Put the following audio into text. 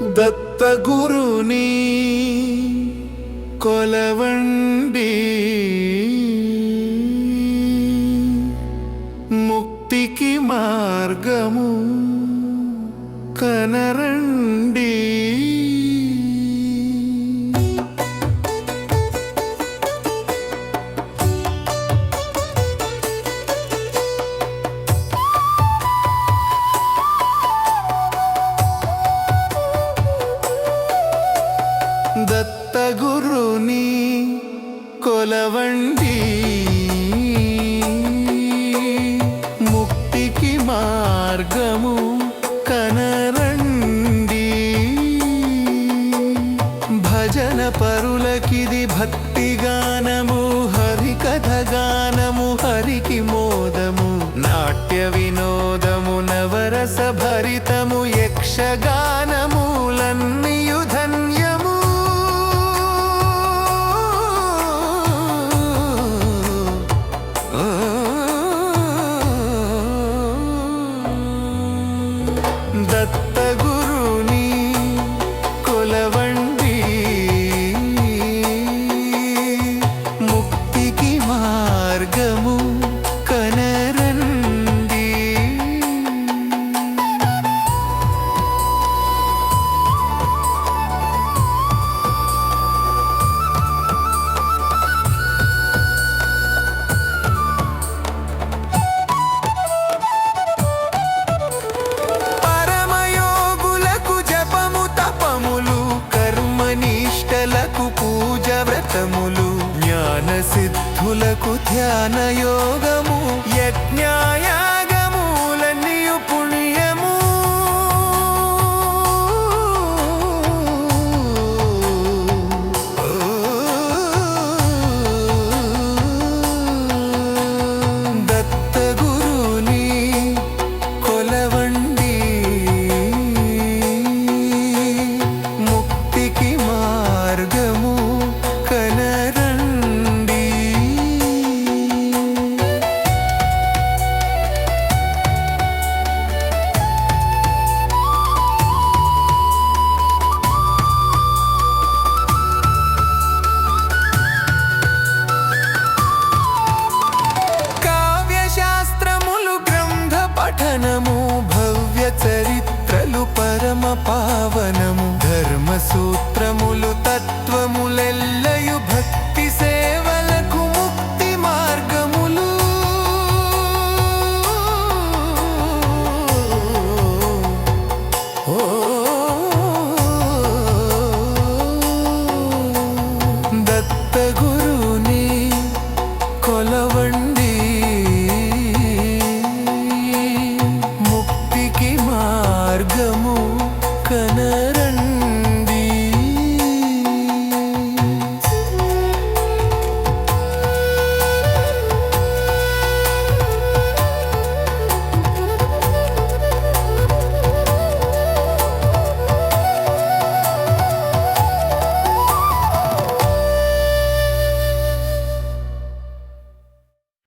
దత్తగురుని కొలవండి ముక్తికి మార్గము కనరండి కొలవండి. ముక్తికి మార్గము కనరండి. భజన పరులకిది భక్తి గానము హరి కథ గానము హరికి మోదము నాట్యవి సిద్ధులకు ధ్యాన జ్ఞానము భవ్య చరిత్రలు పరమ పావనము. ధర్మ సూత్రములు తత్వములెల్లయు